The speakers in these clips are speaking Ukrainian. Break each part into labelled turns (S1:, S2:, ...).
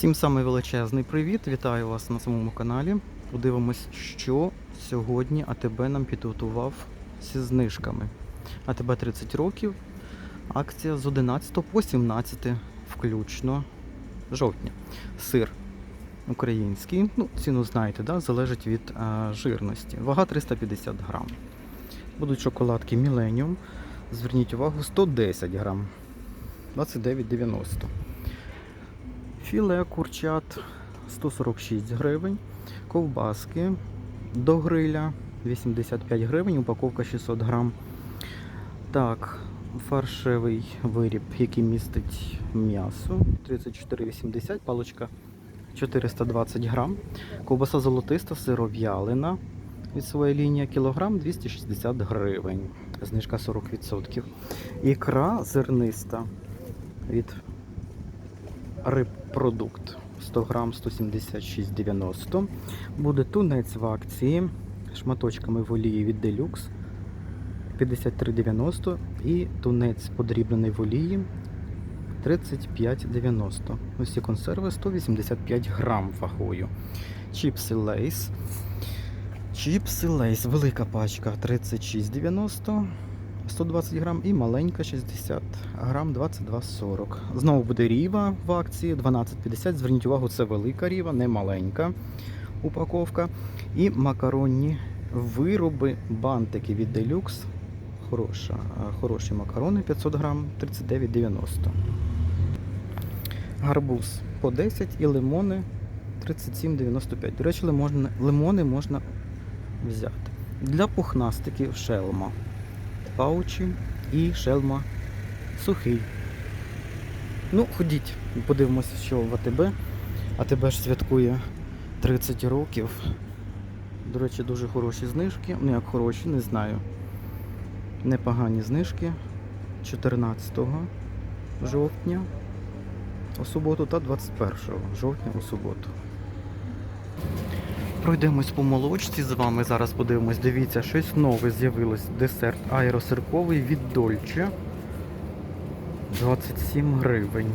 S1: Всім самий величезний привіт! Вітаю вас на самому каналі. Подивимось, що сьогодні АТБ нам підготував зі знижками. АТБ 30 років. Акція з 11 по 17 включно жовтня. Сир український. Ну, ціну знаєте, да? залежить від а, жирності. Вага 350 грам. Будуть шоколадки Millennium. Зверніть увагу, 110 грам. 29,90. Філе курчат 146 гривень. Ковбаски до гриля 85 гривень, упаковка 600 грам. Так, фаршевий виріб, який містить м'ясо 34,80, паличка 420 грам. Ковбаса золотиста, сиров'ялина від своєї лінії кілограм 260 гривень. Знижка 40%. Ікра зерниста від рибпродукт 100 грам 176,90. Буде тунець в акції шматочками в олії від Deluxe 53,90 і тунець подрібнений в олії 35,90. Ось консерви 185 грам вагою. Чіпси Лейс. Чіпси Лейс, велика пачка 36,90. 120 грам і маленька 60 грам 22,40. Знову буде ріва в акції 12,50. Зверніть увагу, це велика ріва, не маленька упаковка. І макаронні вироби, бантики від Deluxe. Хороша, хороші макарони 500 грам 39,90. Гарбуз по 10 і лимони 37,95. До речі, лимони, можна взяти. Для пухнастиків шелма паучі і шелма сухий. Ну, ходіть, подивимося, що в АТБ. АТБ ж святкує 30 років. До речі, дуже хороші знижки. Ну як хороші, не знаю. Непогані знижки 14 жовтня у суботу та 21 жовтня у суботу. Пройдемось по молочці з вами. Зараз подивимось. Дивіться, щось нове з'явилось. Десерт аеросирковий від Дольче. 27 гривень.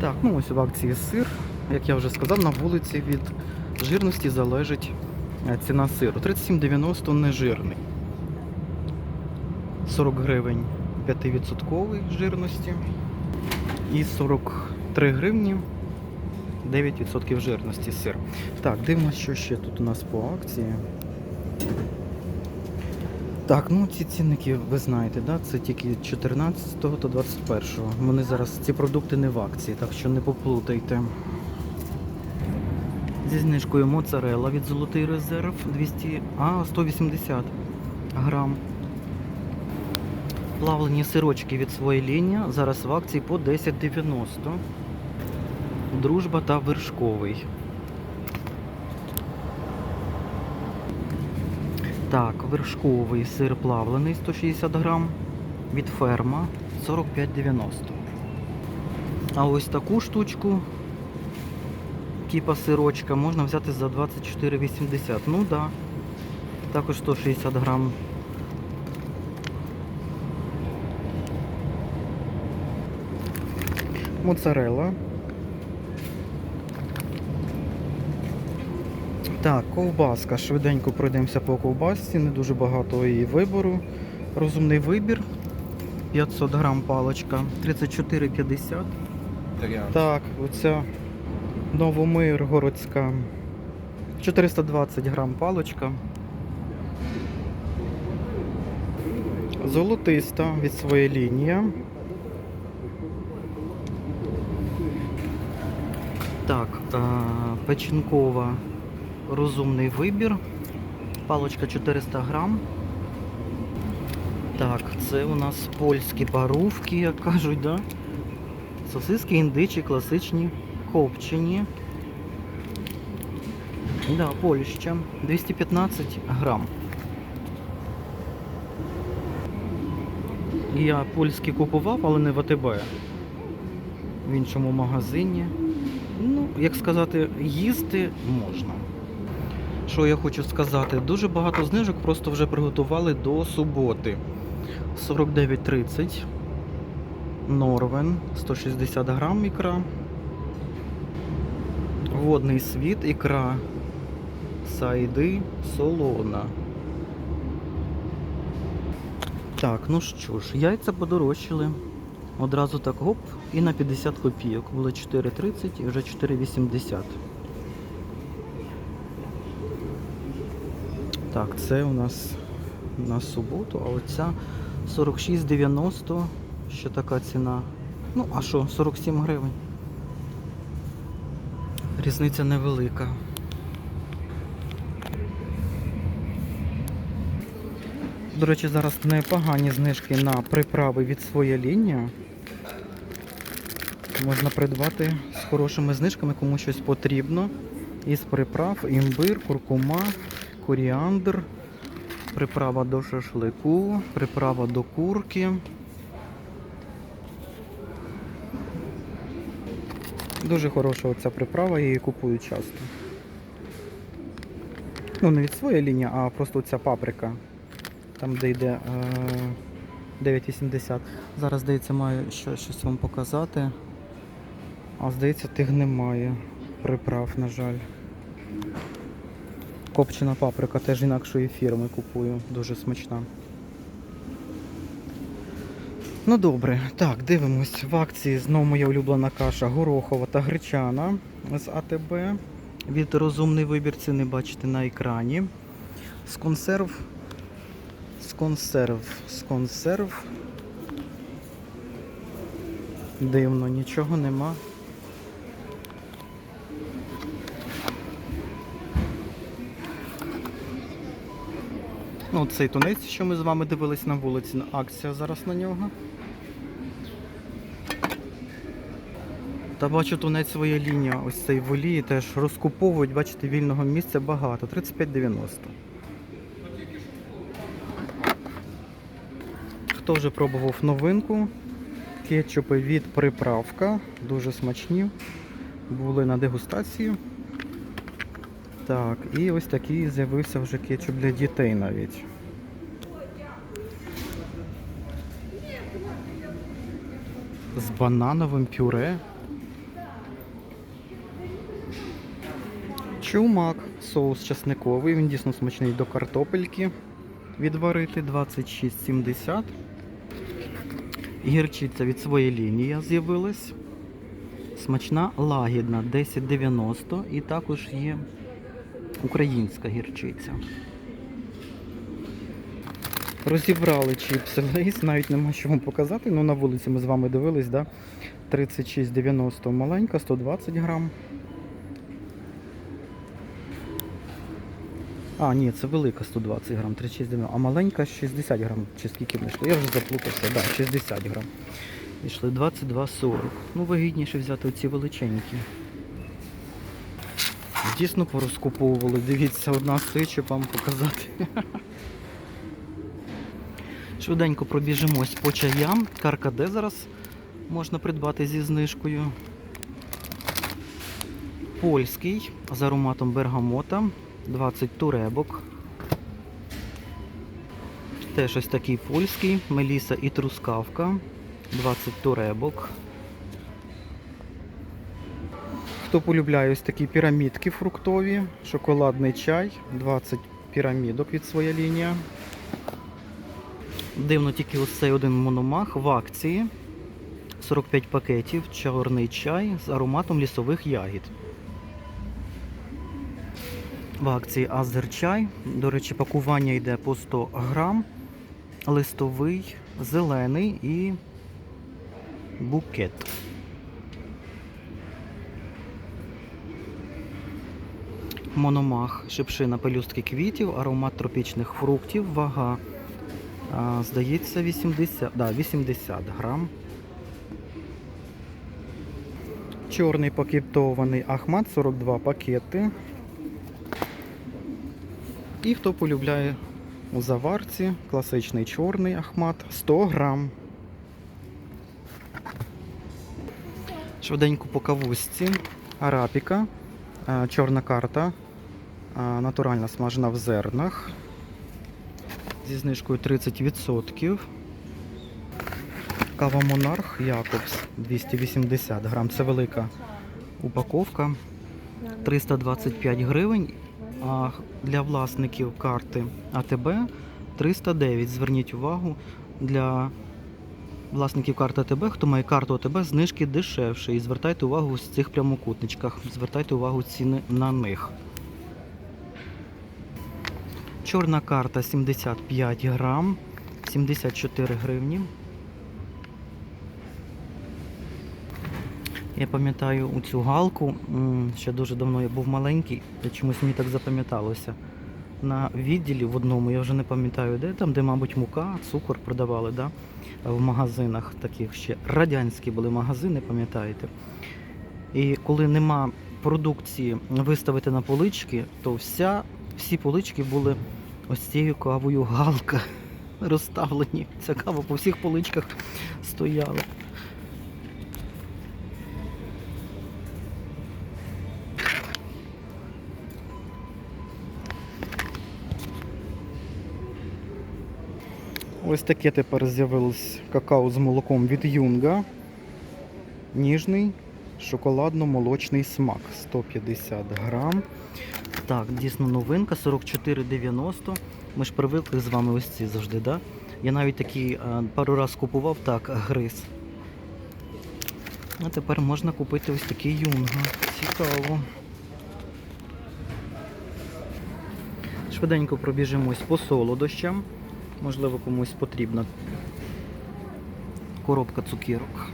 S1: Так, ну ось в акції сир. Як я вже сказав, на вулиці від жирності залежить ціна сиру. 37,90 нежирний. 40 гривень 5% жирності. І 43 гривні 9% жирності сир. Так, дивимося, що ще тут у нас по акції. Так, ну ці цінники, ви знаєте, да? це тільки 14 та 21. Вони зараз ці продукти не в акції, так що не поплутайте. Зі знижкою моцарелла від Золотий резерв 200, а 180 грам. Плавлені сирочки від своєї лінії зараз в акції по 10,90. Дружба та вершковий. Так, вершковий сир плавлений 160 грам від ферма 45,90. А ось таку штучку кіпа сирочка можна взяти за 24,80. Ну так. Да. Також 160 грам. Моцарелла. Так, ковбаска. Швиденько пройдемося по ковбасці, не дуже багато її вибору. Розумний вибір. 500 грам паличка, 34,50. Так, оця Новомиргородська. 420 грам паличка. Золотиста від своєї лінії. Так, е, печінкова розумний вибір. Палочка 400 грам. Так, це у нас польські парувки, як кажуть, да? Сосиски індичі, класичні, копчені. Да, Польща. 215 грам. Я польські купував, але не в АТБ. В іншому магазині. Ну, як сказати, їсти можна. Що я хочу сказати? Дуже багато знижок просто вже приготували до суботи. 49,30. Норвен 160 грам ікра. Водний світ, ікра Сайди солона. Так, ну що ж, яйця подорожчали. Одразу так гоп і на 50 копійок. Було 4,30 і вже 4,80. Так, це у нас на суботу, а оця 46,90. Ще така ціна. Ну, а що, 47 гривень. Різниця невелика. До речі, зараз непогані знижки на приправи від своєї лінії. Можна придбати з хорошими знижками, кому щось потрібно. Із приправ імбир, куркума, коріандр, приправа до шашлику, приправа до курки. Дуже хороша оця приправа, я її купую часто. Ну, не від своєї лінії, а просто ця паприка. Там, де йде е, 9,80. Зараз, здається, маю ще щось вам показати. А здається, тих немає приправ, на жаль. Копчена паприка теж інакшої фірми купую. Дуже смачна. Ну добре, так, дивимось. В акції знову моя улюблена каша горохова та гречана з АТБ. Від розумний вибір ціни бачите на екрані. З консерв. З консерв. З консерв. Дивно, нічого нема. Ну, цей тунець, що ми з вами дивились на вулиці, акція зараз на нього. Та бачу тунець своя лінія, ось цей в олії теж розкуповують, бачите, вільного місця багато. 35,90. Хто вже пробував новинку? Кетчупи від приправка. Дуже смачні. Були на дегустації. Так, і ось такий з'явився вже кетчуп для дітей навіть. З банановим пюре. Чумак, соус часниковий, він дійсно смачний до картопельки. Відварити 26,70. Гірчиця від своєї лінії з'явилась. Смачна лагідна 10,90 і також є українська гірчиця. Розібрали чіпси Лейс, навіть нема що вам показати. Ну на вулиці ми з вами дивились, да? 36,90 маленька, 120 грам. А, ні, це велика 120 грам, 36,90, а маленька 60 грам. Чи скільки ми йшли? Я вже заплутався, да, 60 грам. Йшли 22,40. Ну, вигідніше взяти оці величенькі. Дійсно порозкуповували. Дивіться, одна сича вам показати. Швиденько пробіжимось по чаям. Каркаде зараз можна придбати зі знижкою. Польський з ароматом бергамота. 20 туребок. Теж ось такий польський. Меліса і трускавка. 20 туребок. Хто полюбляє ось такі пірамідки фруктові, шоколадний чай, 20 пірамідок від своя лінія. Дивно тільки ось цей один мономах в акції. 45 пакетів, чорний чай з ароматом лісових ягід. В акції Азерчай. До речі, пакування йде по 100 грам. Листовий, зелений і букет. Мономах, шипшина пелюстки квітів, аромат тропічних фруктів, вага, здається, 80, да, 80 грам. Чорний пакетований Ахмат 42 пакети. І хто полюбляє у заварці, класичний чорний Ахмат 100 грам. Швиденько по кавусці. Арапіка, е, чорна карта. натуральна смажена в зернах зі знижкою 30%. Кава Монарх Якобс 280 грам. Це велика упаковка. 325 гривень. А для власників карти АТБ 309. Зверніть увагу для власників карти АТБ, хто має карту АТБ, знижки дешевше. І звертайте увагу в цих прямокутничках. Звертайте увагу ціни на них. Чорна карта 75 грам, 74 гривні. Я пам'ятаю у цю галку, ще дуже давно я був маленький, чомусь мені так запам'яталося. На відділі в одному, я вже не пам'ятаю, де там, де, мабуть, мука, цукор продавали, да? в магазинах таких ще радянські були магазини, пам'ятаєте. І коли нема продукції виставити на полички, то вся, всі полички були ось цією кавою галка розставлені. Ця кава по всіх поличках стояла. Ось таке тепер з'явилось какао з молоком від Юнга. Ніжний шоколадно-молочний смак 150 грам. Так, дійсно новинка 44,90. Ми ж привикли з вами ось ці завжди, да? Я навіть такі е, пару раз купував так, гриз. А тепер можна купити ось такий юнга. Цікаво. Швиденько пробіжимось по солодощам. Можливо, комусь потрібна коробка цукірок.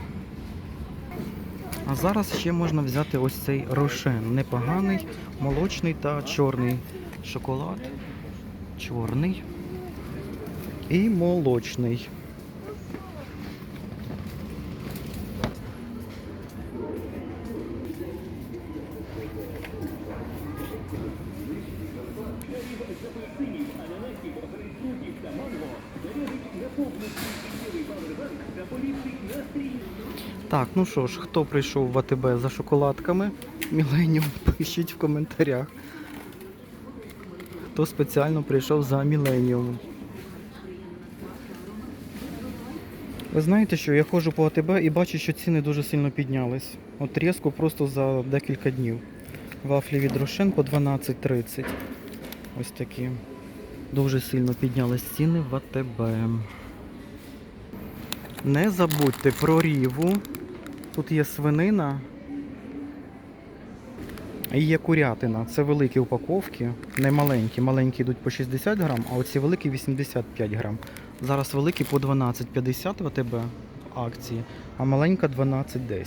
S1: А зараз ще можна взяти ось цей рошен. Непоганий, молочний та чорний шоколад. Чорний і молочний. Так, ну що ж, хто прийшов в АТБ за шоколадками? Міленіум, пишіть в коментарях. Хто спеціально прийшов за Міленіум. Ви знаєте що, я ходжу по АТБ і бачу, що ціни дуже сильно піднялись. От різко просто за декілька днів. Вафлі від Рошен по 12.30. Ось такі. Дуже сильно піднялись ціни в АТБ. Не забудьте про ріву. Тут є свинина. І є курятина. Це великі упаковки, не маленькі. Маленькі йдуть по 60 грам, а оці великі 85 грам. Зараз великі по 12,50 в АТБ акції, а маленька 12,10.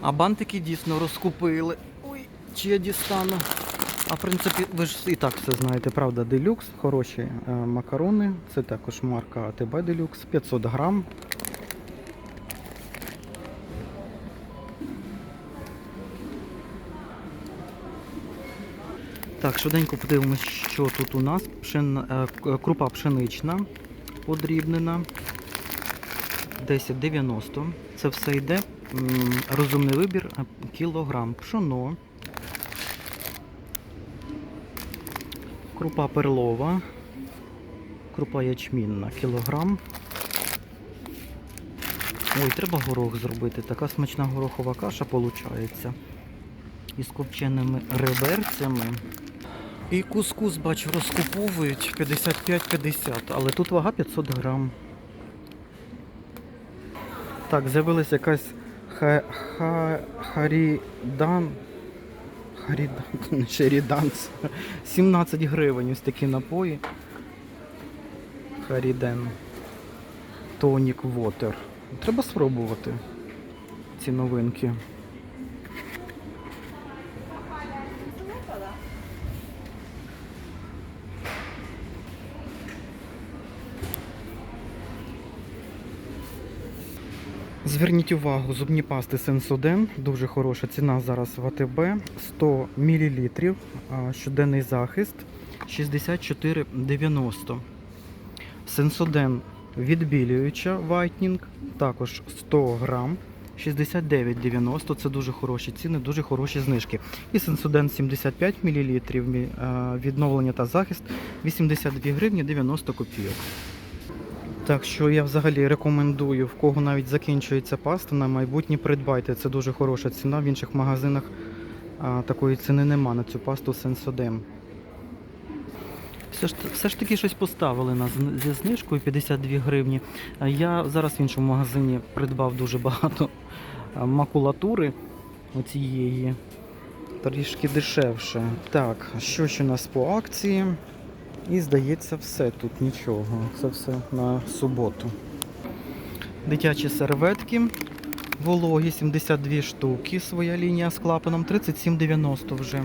S1: А бантики дійсно розкупили. Ой, чи я дістану. А в принципі, ви ж і так все знаєте, правда, делюкс, хороші е, макарони. Це також марка АТБ Делюкс, 500 грам. Так, швиденько подивимось, що тут у нас. Пшен... е, Крупа пшенична подрібнена. 10,90. Це все йде. Розумний вибір е, кілограм. Пшоно. Крупа перлова. Крупа ячмінна кілограм. Ой, треба горох зробити. Така смачна горохова каша виходить. Із копченими реберцями. І кускус, бачу, розкуповують 55-50, але тут вага 500 грам. Так, з'явилася якась ха, ха, харідан. Харідан, 17 гривень ось такі напої. Харіден. Тонік Вотер. Треба спробувати ці новинки. Зверніть увагу, зубні пасти Сенсоден, дуже хороша ціна зараз в АТБ, 100 мл, щоденний захист 64,90. Сенсоден відбілююча Whitening, також 100 грам, 69,90. Це дуже хороші ціни, дуже хороші знижки. І Сенсоден 75 мл, відновлення та захист 82 гривні 90 копійок. Так що я взагалі рекомендую, в кого навіть закінчується паста, на майбутнє придбайте. Це дуже хороша ціна. В інших магазинах а, такої ціни нема на цю пасту Сенсодем. Все ж, все ж таки щось поставили на зн- зі знижкою 52 гривні. Я зараз в іншому магазині придбав дуже багато макулатури оцієї. Трішки дешевше. Так, що ще у нас по акції? І здається, все тут нічого. Це все на суботу. Дитячі серветки. Вологі 72 штуки. Своя лінія з клапаном 37,90 вже.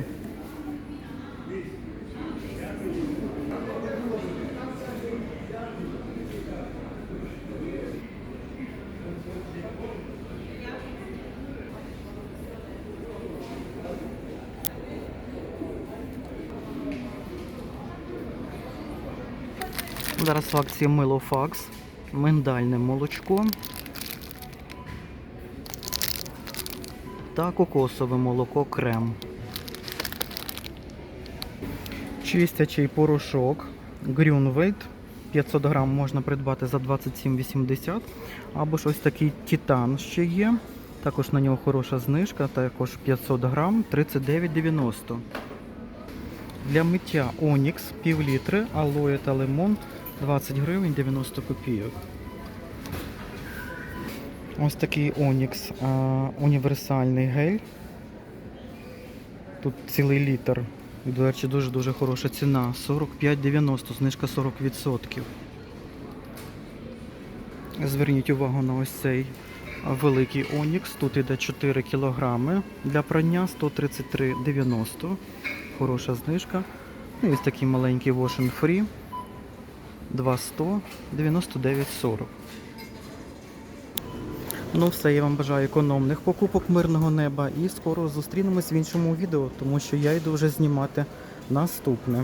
S1: Зараз в акції мило факс, миндальне молочко та кокосове молоко крем. Чистячий порошок Grünwald 500 грам можна придбати за 27,80. Або ж ось такий титан ще є. Також на нього хороша знижка, також 500 грам 39,90. Для миття Онікс пів літри, алоє та лимон 20 гривень 90 копійок. Ось такий Онікс універсальний гель. Тут цілий літр. До речі, дуже-дуже хороша ціна. 45,90, знижка 40%. Зверніть увагу на ось цей великий Онікс. Тут іде 4 кілограми для прання 133,90. Хороша знижка. І ось такий маленький Wash Free 200 99,40. Ну все, я вам бажаю економних покупок мирного неба і скоро зустрінемось в іншому відео, тому що я йду вже знімати наступне.